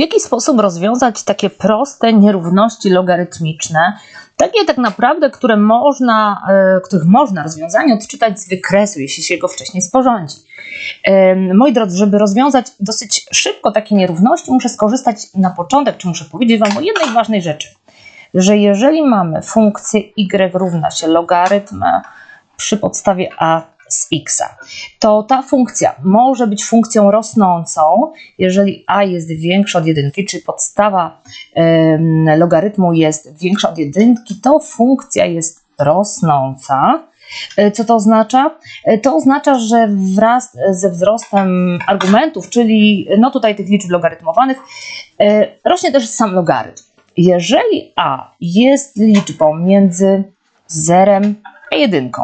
w jaki sposób rozwiązać takie proste nierówności logarytmiczne, takie tak naprawdę, które można, e, których można rozwiązanie odczytać z wykresu, jeśli się go wcześniej sporządzi. E, Moi drodzy, żeby rozwiązać dosyć szybko takie nierówności, muszę skorzystać na początek, czy muszę powiedzieć Wam o jednej ważnej rzeczy, że jeżeli mamy funkcję y równa się logarytm przy podstawie a z x, to ta funkcja może być funkcją rosnącą, jeżeli a jest większa od jedynki, czyli podstawa em, logarytmu jest większa od jedynki, to funkcja jest rosnąca. E, Co to oznacza? E, To oznacza, że wraz ze wzrostem argumentów, czyli no tutaj tych liczb logarytmowanych, e, rośnie też sam logarytm. Jeżeli a jest liczbą między zerem a jedynką,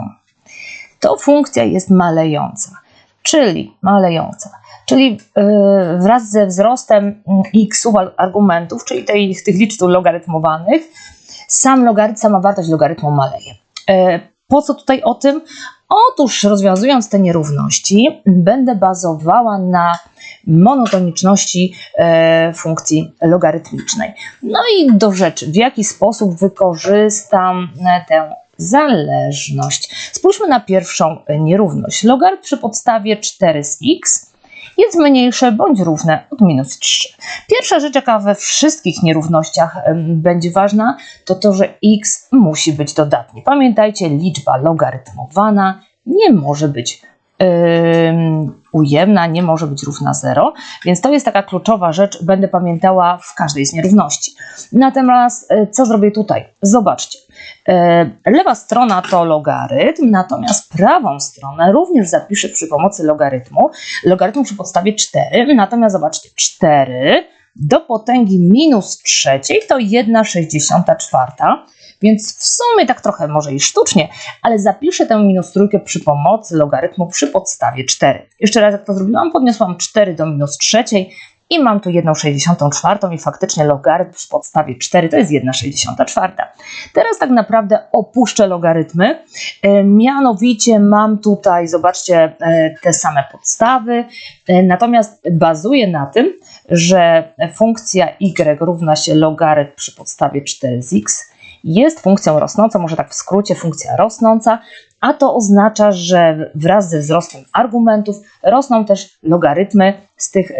to funkcja jest malejąca, czyli malejąca. Czyli yy, wraz ze wzrostem mm, x argumentów, czyli tej, tych liczb logarytmowanych, sam logarytm, sama wartość logarytmu maleje. Yy, po co tutaj o tym? Otóż rozwiązując te nierówności, będę bazowała na monotoniczności funkcji logarytmicznej. No i do rzeczy, w jaki sposób wykorzystam tę zależność. Spójrzmy na pierwszą nierówność. Logarytm przy podstawie 4 z x jest mniejsze bądź równe od minus 3. Pierwsza rzecz, jaka we wszystkich nierównościach będzie ważna, to to, że x musi być dodatni. Pamiętajcie, liczba logarytmowana nie może być ujemna, nie może być równa 0, więc to jest taka kluczowa rzecz, będę pamiętała w każdej z nierówności. Natomiast e, co zrobię tutaj? Zobaczcie. E, Lewa strona to logarytm, natomiast prawą stronę również zapiszę przy pomocy logarytmu. Logarytmu przy podstawie 4, natomiast zobaczcie, 4 do potęgi minus trzeciej to 1,64. Więc w sumie tak trochę może i sztucznie, ale zapiszę tę minus trójkę przy pomocy logarytmu przy podstawie 4. Jeszcze raz jak to zrobiłam, podniosłam 4 do minus trzeciej i mam tu 1,64 i faktycznie logarytm przy podstawie 4 to jest 1,64. Teraz tak naprawdę opuszczę logarytmy, e, mianowicie mam tutaj, zobaczcie, e, te same podstawy, e, natomiast bazuję na tym, że funkcja y równa się logarytm przy podstawie 4 z x. Jest funkcją rosnącą, może tak w skrócie funkcja rosnąca, a to oznacza, że wraz ze wzrostem argumentów rosną też logarytmy z tych,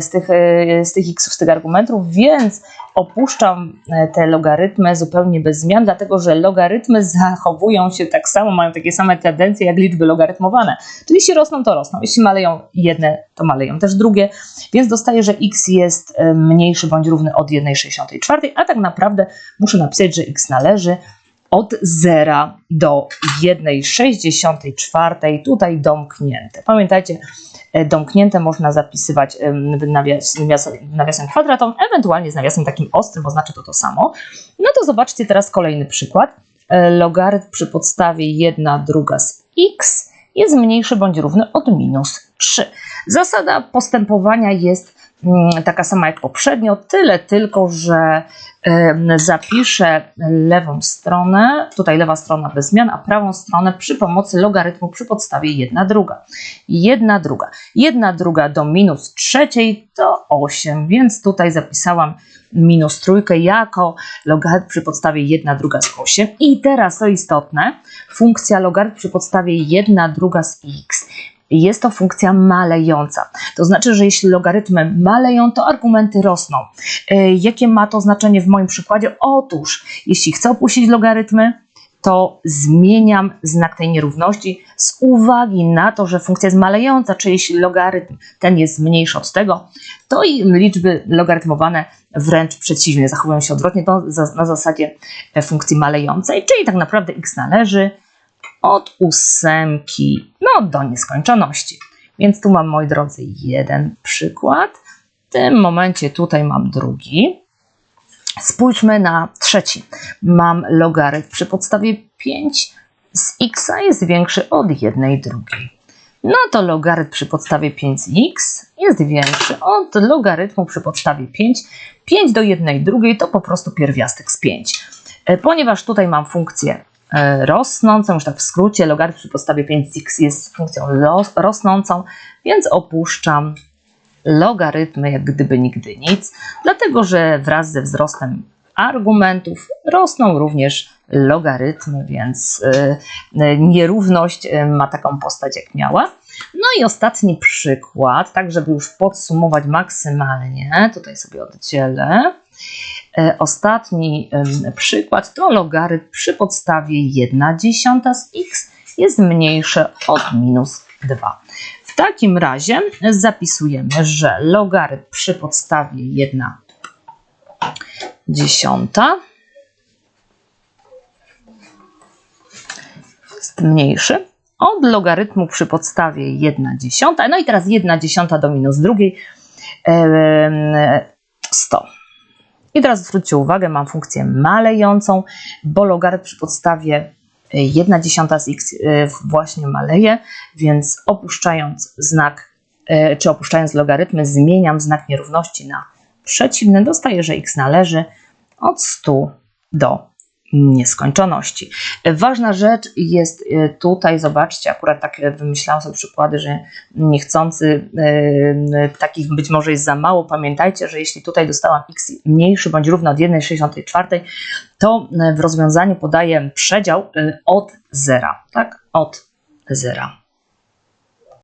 z tych, y, z tych xów, z tych argumentów, więc opuszczam e, te logarytmy zupełnie bez zmian, dlatego że logarytmy zachowują się tak samo, mają takie same tendencje jak liczby logarytmowane. Czyli jeśli rosną, to rosną, jeśli maleją jedne, to maleją też drugie, więc dostaję, że x jest e, mniejszy bądź równy od 1,64, a tak naprawdę muszę napisać, że x należy od 0 do 1,64, tutaj domknięte. Pamiętajcie, e, domknięte można zapisywać em, nawias, nawias, nawiasem kwadratowym, ewentualnie z nawiasem takim ostrym, oznacza to to samo. No to zobaczcie teraz kolejny przykład. E, Logarytm przy podstawie 1 druga z x jest mniejszy bądź równy od minus 3. Zasada postępowania jest taka sama jak poprzednio, tyle tylko, że zapiszę lewą stronę, tutaj lewa strona bez zmian, a prawą stronę przy pomocy logarytmu przy podstawie 1 druga. 1 druga. 1 druga do minus trzeciej to 8, więc tutaj zapisałam minus trójkę jako logarytm przy podstawie 1 druga z 8. I teraz to istotne, funkcja logarytm przy podstawie 1 druga z x jest to funkcja malejąca. To znaczy, że jeśli logarytmy maleją, to argumenty rosną. E, Jakie ma to znaczenie w moim przykładzie? Otóż, jeśli chcę opuścić logarytmy, to zmieniam znak tej nierówności z uwagi na to, że funkcja jest malejąca, czyli jeśli logarytm ten jest mniejszy od tego, to i liczby logarytmowane wręcz przeciwnie, zachowują się odwrotnie to na zasadzie e, funkcji malejącej, czyli tak naprawdę x należy od ósemki no, do nieskończoności. Więc tu mam, moi drodzy, jeden przykład. W tym momencie tutaj mam drugi. Spójrzmy na trzeci. Mam logarytm przy podstawie 5 z x jest większy od jednej drugiej. No to logarytm przy podstawie 5 z x jest większy od logarytmu przy podstawie 5. 5 do jednej drugiej to po prostu pierwiastek z 5. E, Ponieważ tutaj mam funkcję rosnącą, już tak w skrócie, logarytm przy podstawie 5 z x jest funkcją rosnącą, więc opuszczam logarytmy jak gdyby nigdy nic, dlatego że wraz ze wzrostem argumentów rosną również logarytmy, więc y, y, nierówność ma taką postać jak miała. No i ostatni przykład, tak żeby już podsumować maksymalnie, tutaj sobie oddzielę. E, Ostatni przykład to logarytm przy podstawie 1 dziesiąta z x jest mniejszy od minus 2. W takim razie zapisujemy, że logarytm przy podstawie 1 dziesiąta jest mniejszy od logarytmu przy podstawie 1 dziesiąta. No i teraz 1 dziesiąta do minus drugiej em, 100. I teraz zwróćcie uwagę, mam funkcję malejącą, bo logarytm przy podstawie 1 dziesiąta z x y, właśnie maleje, więc opuszczając znak, y, czy opuszczając logarytmy, zmieniam znak nierówności na przeciwny. Dostaję, że x należy od 100 do nieskończoności. Ważna rzecz jest y, tutaj, zobaczcie, akurat tak y, wymyślałam sobie przykłady, że niechcący y, y, takich być może jest za mało. Pamiętajcie, że jeśli tutaj dostałam x mniejszy bądź równy od 1,64, to w rozwiązaniu podaję przedział od zera, tak? Od zera.